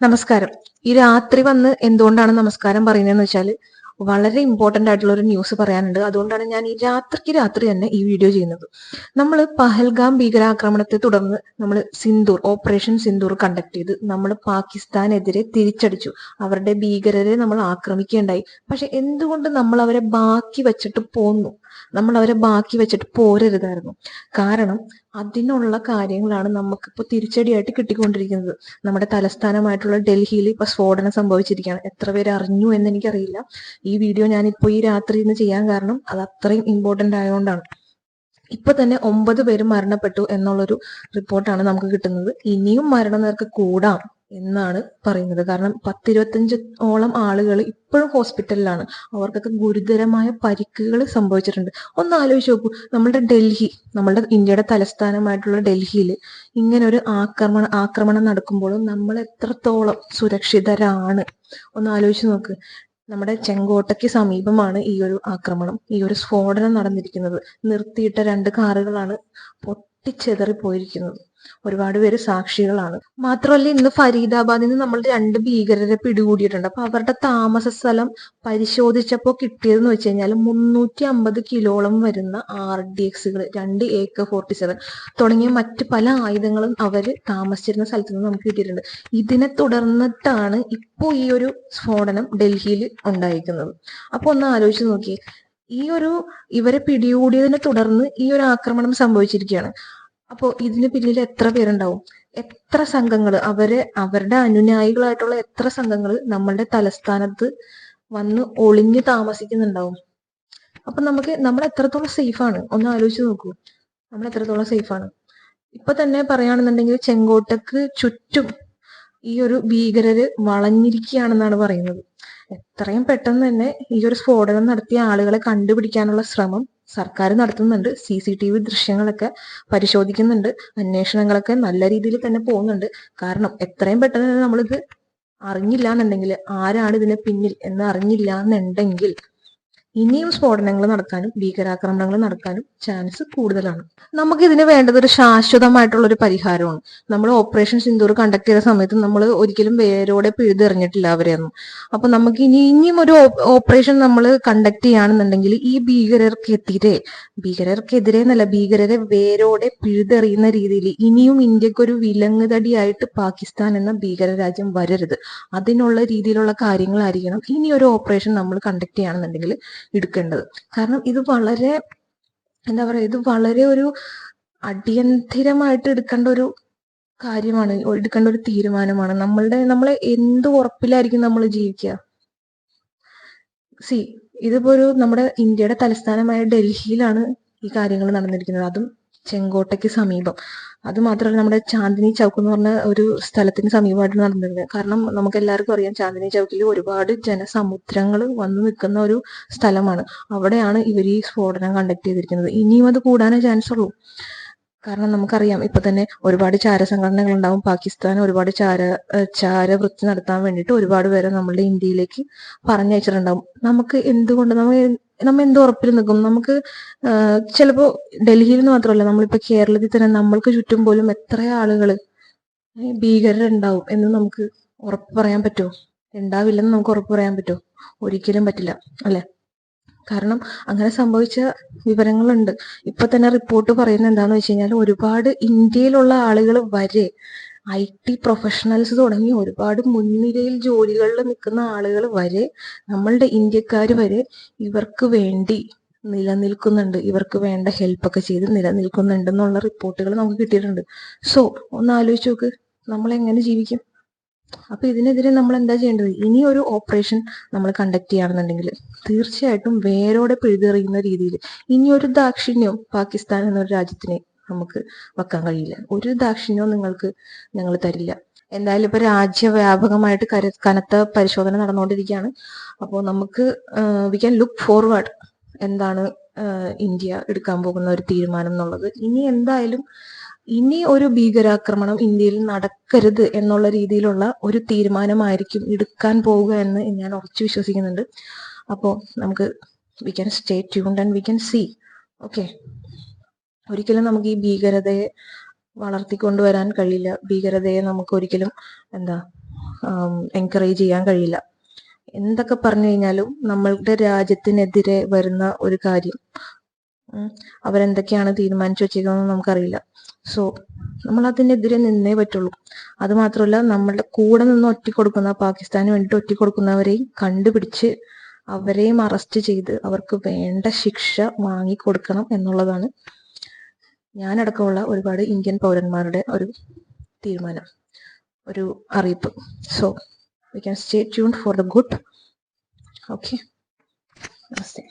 നമസ്കാരം. ഈ രാത്രി വന്ന് എന്തുകൊണ്ടാണ് നമസ്കാരം പറയുന്നതെന്ന് വെച്ചാൽ വളരെ ഇമ്പോർട്ടന്റ് ആയിട്ടുള്ള ഒരു ന്യൂസ് പറയാനുണ്ട്. അതുകൊണ്ടാണ് ഞാൻ ഈ രാത്രിക്ക് രാത്രി തന്നെ ഈ വീഡിയോ ചെയ്യുന്നത്. നമ്മൾ പഹൽഗാം ഭീകരാക്രമണത്തെ തുടർന്ന് നമ്മൾ സിന്ദൂർ ഓപ്പറേഷൻ സിന്ദൂർ കണ്ടക്ട് ചെയ്ത് നമ്മൾ പാകിസ്ഥാനെതിരെ തിരിച്ചടിച്ചു. അവരുടെ ഭീകരരെ നമ്മൾ ആക്രമിക്കുകയുണ്ടായി. പക്ഷെ എന്തുകൊണ്ട് നമ്മൾ അവരെ ബാക്കി വെച്ചിട്ട് പോന്നു? നമ്മൾ അവരെ ബാക്കി വെച്ചിട്ട് പോരരുതായിരുന്നു. കാരണം അതിനുള്ള കാര്യങ്ങളാണ് നമുക്കിപ്പോൾ തിരിച്ചടിയായിട്ട് കിട്ടിക്കൊണ്ടിരിക്കുന്നത്. നമ്മുടെ തലസ്ഥാനമായിട്ടുള്ള ഡൽഹിയിൽ ഇപ്പൊ സ്ഫോടനം സംഭവിച്ചിരിക്കുകയാണ്. എത്ര പേര് അറിഞ്ഞു എന്ന് എനിക്കറിയില്ല ഈ വീഡിയോ ഞാനിപ്പോൾ ഈ രാത്രി ഇന്ന് ചെയ്യാൻ കാരണം അത് അത്രയും ഇമ്പോർട്ടന്റ് ആയതുകൊണ്ടാണ്. ഇപ്പൊ തന്നെ ഒമ്പത് പേര് മരണപ്പെട്ടു എന്നുള്ളൊരു റിപ്പോർട്ടാണ് നമുക്ക് കിട്ടുന്നത്. ഇനിയും മരണനിരക്ക് കൂടാം. എന്നാണ് പറയുന്നത്. കാരണം പത്തിരുപത്തഞ്ച് ഓളം ആളുകൾ ഇപ്പോഴും ഹോസ്പിറ്റലിലാണ്. അവർക്കൊക്കെ ഗുരുതരമായ പരിക്കുകൾ സംഭവിച്ചിട്ടുണ്ട്. ഒന്ന് ആലോചിച്ച് നോക്കൂ. നമ്മുടെ ഡൽഹി നമ്മുടെ ഇന്ത്യയുടെ തലസ്ഥാനമായിട്ടുള്ള ഡൽഹിയിൽ ഇങ്ങനെ ഒരു ആക്രമണ ആക്രമണം നടക്കുമ്പോഴും നമ്മൾ എത്രത്തോളം സുരക്ഷിതരാണ്? ഒന്ന് ആലോചിച്ച് നോക്ക്. നമ്മുടെ ചെങ്കോട്ടയ്ക്ക് സമീപമാണ് ഈ ഒരു ആക്രമണം. ഈ ഒരു സ്ഫോടനം നടന്നിരിക്കുന്നത്. നിർത്തിയിട്ട രണ്ട് കാറുകളാണ് പൊട്ടിച്ചെതറി പോയിരിക്കുന്നത് ഒരുപാട് പേര് സാക്ഷികളാണ്. മാത്രമല്ല ഇന്ന് ഫരീദാബാദിൽ നിന്ന് നമ്മൾ രണ്ട് ഭീകരരെ പിടികൂടിയിട്ടുണ്ട്. അപ്പൊ അവരുടെ താമസ സ്ഥലം പരിശോധിച്ചപ്പോൾ കിട്ടിയതെന്ന് വെച്ച് കഴിഞ്ഞാൽ മുന്നൂറ്റി അമ്പത് കിലോളം വരുന്ന ആർ ഡി എക്സുകൾ രണ്ട് എ കെ ഫോർട്ടി സെവൻ തുടങ്ങിയ മറ്റ് പല ആയുധങ്ങളും അവർ താമസിച്ചിരുന്ന സ്ഥലത്ത് നിന്ന് നമുക്ക് കിട്ടിയിട്ടുണ്ട്. ഇതിനെ തുടർന്നിട്ടാണ് ഇപ്പോൾ ഈ ഒരു സ്ഫോടനം ഡൽഹിയിൽ ഉണ്ടായിരിക്കുന്നത്. അപ്പൊ ഒന്ന് ആലോചിച്ച് നോക്കിയേ ഈ ഒരു ഇവരെ പിടികൂടിയതിനെ തുടർന്ന് ഈ ഒരു ആക്രമണം സംഭവിച്ചിരിക്കുകയാണ്. അപ്പോൾ ഇതിന് പിന്നിൽ എത്ര പേരുണ്ടാവും? എത്ര സംഘങ്ങൾ അവരെ അവരുടെ അനുനായികളായിട്ടുള്ള എത്ര സംഘങ്ങൾ നമ്മളുടെ തലസ്ഥാനത്ത് വന്ന് ഒളിഞ്ഞു താമസിക്കുന്നുണ്ടാവും? അപ്പൊ നമുക്ക് നമ്മൾ എത്രത്തോളം സേഫ് ആണ്? ഒന്ന് ആലോചിച്ച് നോക്കൂ. നമ്മൾ എത്രത്തോളം സേഫ് ആണ്? ഇപ്പൊ തന്നെ പറയുകയാണെന്നുണ്ടെങ്കിൽ ചെങ്കോട്ടക്ക് ചുറ്റും ഈ ഒരു ഭീകരര് വളഞ്ഞിരിക്കുകയാണെന്നാണ് പറയുന്നത്. എത്രയും പെട്ടെന്ന് തന്നെ ഈ ഒരു സ്ഫോടനം നടത്തിയ ആളുകളെ കണ്ടുപിടിക്കാനുള്ള ശ്രമം സർക്കാർ നടത്തുന്നുണ്ട്. സി സി ടി വി ദൃശ്യങ്ങളൊക്കെ പരിശോധിക്കുന്നുണ്ട്. അന്വേഷണങ്ങളൊക്കെ നല്ല രീതിയിൽ തന്നെ പോകുന്നുണ്ട്. കാരണം എത്രയും പെട്ടെന്ന് നമ്മളിത് അറിഞ്ഞില്ല എന്നുണ്ടെങ്കിൽ ആരാണ് ഇതിന് പിന്നിൽ എന്ന് അറിഞ്ഞില്ല എന്നുണ്ടെങ്കിൽ ഇനിയും സ്ഫോടനങ്ങൾ നടക്കാനും ഭീകരാക്രമണങ്ങൾ നടക്കാനും ചാൻസ് കൂടുതലാണ്. നമുക്ക് ഇതിന് വേണ്ടത് ഒരു ശാശ്വതമായിട്ടുള്ള ഒരു പരിഹാരമാണ്. നമ്മൾ ഓപ്പറേഷൻ സിന്ദൂർ കണ്ടക്ട് ചെയ്ത സമയത്ത് നമ്മൾ ഒരിക്കലും വേരോടെ പിഴുതെറിഞ്ഞിട്ടില്ല അവരെയൊന്നും അപ്പൊ നമുക്ക് ഇനി ഇനിയും ഒരു ഓപ്പറേഷൻ നമ്മൾ കണ്ടക്ട് ചെയ്യുകയാണെന്നുണ്ടെങ്കിൽ ഈ ഭീകരർക്കെതിരെ ഭീകരർക്കെതിരെ എന്നല്ല ഭീകരരെ വേരോടെ പിഴുതെറിയുന്ന രീതിയിൽ ഇനിയും ഇന്ത്യയ്ക്ക് ഒരു വിലങ്ങുതടിയായിട്ട് പാകിസ്ഥാൻ എന്ന ഭീകര രാജ്യം വരരുത്. അതിനുള്ള രീതിയിലുള്ള കാര്യങ്ങളായിരിക്കണം ഇനി ഒരു ഓപ്പറേഷൻ നമ്മൾ കണ്ടക്ട് ചെയ്യുകയാണെന്നുണ്ടെങ്കിൽ എടുക്കേണ്ടത്. കാരണം ഇത് വളരെ എന്താ പറയുക ഇത് വളരെ ഒരു അടിയന്തിരമായിട്ട് എടുക്കേണ്ട ഒരു കാര്യമാണ് എടുക്കേണ്ട ഒരു തീരുമാനമാണ്. നമ്മളുടെ നമ്മളെ എന്ത് ഉറപ്പിലായിരിക്കും നമ്മൾ ജീവിക്കുക? സി ഇതിപ്പോ ഒരു നമ്മുടെ ഇന്ത്യയുടെ തലസ്ഥാനമായ ഡൽഹിയിലാണ് ഈ കാര്യങ്ങൾ നടന്നിരിക്കുന്നത്. അതും ചെങ്കോട്ടയ്ക്ക് സമീപം. അത് മാത്രമല്ല നമ്മുടെ ചാന്ദിനി ചൗക്ക് എന്ന് പറഞ്ഞ ഒരു സ്ഥലത്തിന് സമീപമായിട്ട് നടന്നിരുന്നത്. കാരണം നമുക്ക് എല്ലാവർക്കും അറിയാം ചാന്ദിനി ചൗക്കിൽ ഒരുപാട് ജനസമുദ്രങ്ങൾ വന്നു നിൽക്കുന്ന ഒരു സ്ഥലമാണ്. അവിടെയാണ് ഇവർ ഈ സ്ഫോടനം കണ്ടക്ട് ചെയ്തിരിക്കുന്നത് ഇനിയും അത് കൂടാനേ ചാൻസ് ഉള്ളൂ. കാരണം നമുക്കറിയാം ഇപ്പൊ തന്നെ ഒരുപാട് ചാര സംഘടനകൾ ഉണ്ടാവും പാകിസ്ഥാൻ ഒരുപാട് ചാര ചാരവൃത്തി നടത്താൻ വേണ്ടിയിട്ട് ഒരുപാട് പേരെ നമ്മളുടെ ഇന്ത്യയിലേക്ക് പറഞ്ഞയച്ചിട്ടുണ്ടാവും. നമുക്ക് എന്തുകൊണ്ട് നമ്മൾ നമ്മ എന്തോ ഉറപ്പിൽ നിൽക്കും നമുക്ക് ചിലപ്പോ ഡൽഹിയിൽ നിന്ന് മാത്രമല്ല നമ്മളിപ്പോ കേരളത്തിൽ തന്നെ നമ്മൾക്ക് ചുറ്റും പോലും എത്ര ആളുകൾ ഭീകരരുണ്ടാവും എന്ന് നമുക്ക് ഉറപ്പ് പറയാൻ പറ്റുമോ ഉണ്ടാവില്ലെന്ന് നമുക്ക് ഉറപ്പ് പറയാൻ പറ്റുമോ ഒരിക്കലും പറ്റില്ല അല്ലെ? കാരണം അങ്ങനെ സംഭവിച്ച വിവരങ്ങളുണ്ട്. ഇപ്പൊ തന്നെ റിപ്പോർട്ട് പറയുന്നത് എന്താന്ന് വെച്ച് കഴിഞ്ഞാൽ ഒരുപാട് ഇന്ത്യയിലുള്ള ആളുകൾ വരെ ഐ ടി പ്രൊഫഷണൽസ് തുടങ്ങി ഒരുപാട് മുൻനിരയിൽ ജോലികളിൽ നിൽക്കുന്ന ആളുകൾ വരെ നമ്മളുടെ ഇന്ത്യക്കാർ വരെ ഇവർക്ക് വേണ്ടി നിലനിൽക്കുന്നുണ്ട്. ഇവർക്ക് വേണ്ട ഹെൽപ്പൊക്കെ ചെയ്ത് നിലനിൽക്കുന്നുണ്ട് എന്നുള്ള റിപ്പോർട്ടുകൾ നമുക്ക് കിട്ടിയിട്ടുണ്ട്. സോ ഒന്ന് ആലോചിച്ച് നോക്ക്. നമ്മൾ എങ്ങനെ ജീവിക്കും? അപ്പൊ ഇതിനെതിരെ നമ്മൾ എന്താ ചെയ്യേണ്ടത്? ഇനി ഒരു ഓപ്പറേഷൻ നമ്മൾ കണ്ടക്ട് ചെയ്യുകയാണെന്നുണ്ടെങ്കിൽ തീർച്ചയായിട്ടും വേരോടെ പിഴുതെറിയുന്ന രീതിയിൽ ഇനി ഒരു ദാക്ഷിണ്യം പാകിസ്ഥാൻ എന്നൊരു രാജ്യത്തിനെ നമുക്ക് വെക്കാൻ കഴിയില്ല. ഒരു ദാക്ഷിണ്യവും നിങ്ങൾക്ക് ഞങ്ങൾ തരില്ല. എന്തായാലും ഇപ്പൊ രാജ്യവ്യാപകമായിട്ട് കര കനത്ത പരിശോധന നടന്നുകൊണ്ടിരിക്കുകയാണ്. അപ്പോൾ നമുക്ക് വി ക്യാൻ ലുക്ക് ഫോർവേഡ് എന്താണ് ഇന്ത്യ എടുക്കാൻ പോകുന്ന ഒരു തീരുമാനം എന്നുള്ളത്. ഇനി എന്തായാലും ഇനി ഒരു ഭീകരാക്രമണം ഇന്ത്യയിൽ നടക്കരുത് എന്നുള്ള രീതിയിലുള്ള ഒരു തീരുമാനമായിരിക്കും എടുക്കാൻ പോവുക എന്ന് ഞാൻ ഉറച്ചു വിശ്വസിക്കുന്നുണ്ട്. അപ്പോൾ നമുക്ക് we can stay tuned and we can see okay ഒരിക്കലും നമുക്ക് ഈ ഭീകരതയെ വളർത്തിക്കൊണ്ടുവരാൻ കഴിയില്ല. ഭീകരതയെ നമുക്ക് ഒരിക്കലും എന്താ എൻകറേജ് ചെയ്യാൻ കഴിയില്ല. എന്തൊക്കെ പറഞ്ഞു കഴിഞ്ഞാലും നമ്മളുടെ രാജ്യത്തിനെതിരെ വരുന്ന ഒരു കാര്യം അവരെന്തൊക്കെയാണ് തീരുമാനിച്ചു വെച്ചേക്കുന്നതെന്ന് നമുക്കറിയില്ല. സോ നമ്മൾ അതിനെതിരെ നിന്നേ പറ്റുള്ളൂ. അത് മാത്രമല്ല നമ്മളുടെ കൂടെ നിന്ന് ഒറ്റിക്കൊടുക്കുന്ന പാകിസ്ഥാന് വേണ്ടിയിട്ട് ഒറ്റിക്കൊടുക്കുന്നവരെയും കണ്ടുപിടിച്ച് അവരെയും അറസ്റ്റ് ചെയ്ത് അവർക്ക് വേണ്ട ശിക്ഷ വാങ്ങിക്കൊടുക്കണം എന്നുള്ളതാണ് ഞാനടക്കമുള്ള ഒരുപാട് ഇന്ത്യൻ പൗരന്മാരുടെ ഒരു തീരുമാനം ഒരു അറിയിപ്പ്. So we can stay tune for the good okay namaste